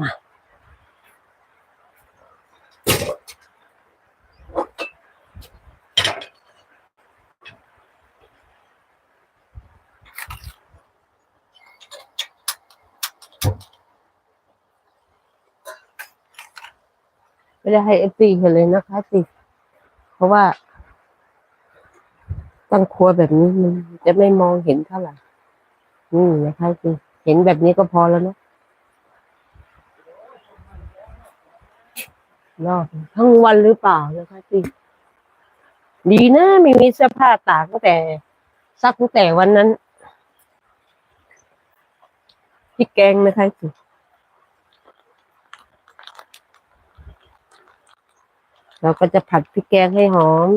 มาไม่ได้ให้เอฟซีเห็นเลยนะคะสิเพราะว่า ตั้งครัวแบบนี้มันจะไม่มองเห็นเท่าไหร่นี่นะคะสิเห็นแบบนี้ก็พอแล้วเนอะ รอบ ทั้งวันหรือเปล่านะคะสิดีนะไม่มีเสื้อผ้าตากตั้งแต่ซักตั้งแต่วันนั้นพี่แกงนะคะสิเราก็จะผัดพริกแกงให้หอม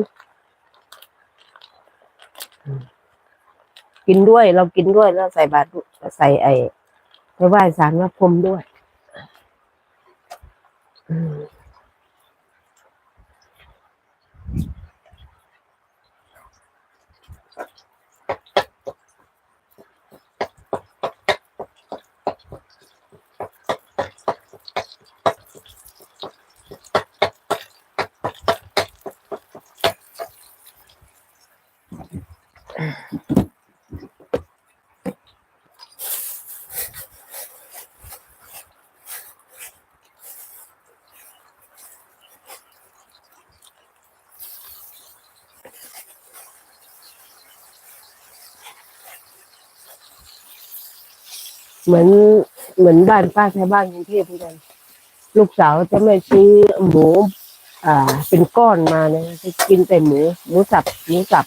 กินด้วยเรากินด้วยแล้วใส่บาตรใส่ไอ้ไปไหว้สารพระพรหมด้วย อืม เหมือนเหมือนบ้านป้าแถวบ้านกรุงเทพเหมือนกัน ลูกสาวจะไม่ซื้อหมู อ่า เป็นก้อนมาเนี่ยจะกินแต่หมูหมูสับหมูสับ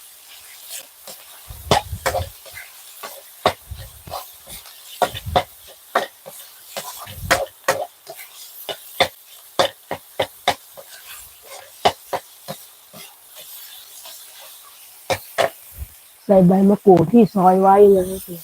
ใส่ใบมะกรูดที่ซอยไว้นะสิ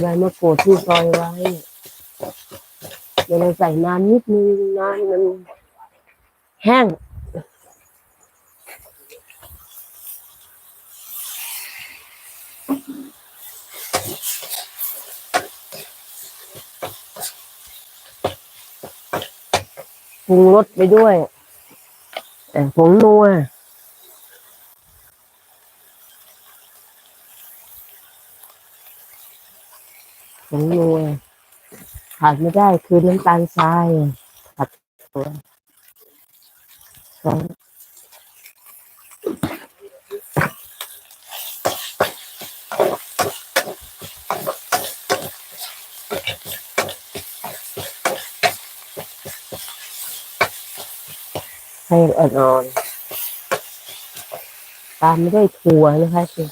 ใบมะกรูดที่ซอยไว้ เดี๋ยวเราใส่น้ำนิดนึงน้ำมันแห้ง ปรุงรสไปด้วย แต่ผงนัวผงนัวขาดไม่ได้คือน้ำตาลทรายผัดตัว ให้อ่อนๆตามไม่ได้ถั่วนะคะคือ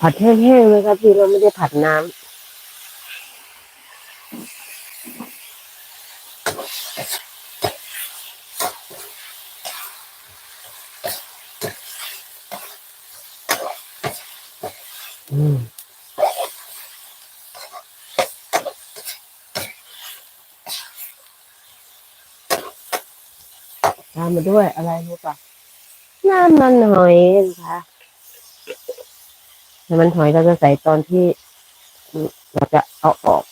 ผัดแห้งๆเลยครับพี่เราไม่ได้ผัดน้ำ ตามมาด้วยอะไรรู้ปะน้ำมันหอยค่ะน้ำมันหอยเราจะใส่ตอนที่เราจะเอาออก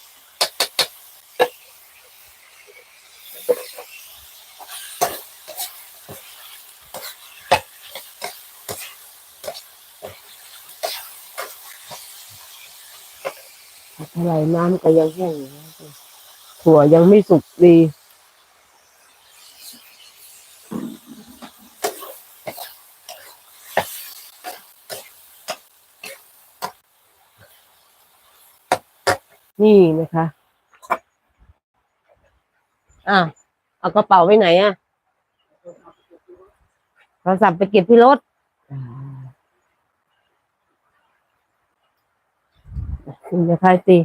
เท่าไหร่น้ำก็ยังแห้งอยู่นะถั่วยังไม่สุกดีนี่นะคะ อะ เอากระเป๋าไปไหนอะโทรศัพท์ไปเก็บที่รถ อ่านี่นะคะสิ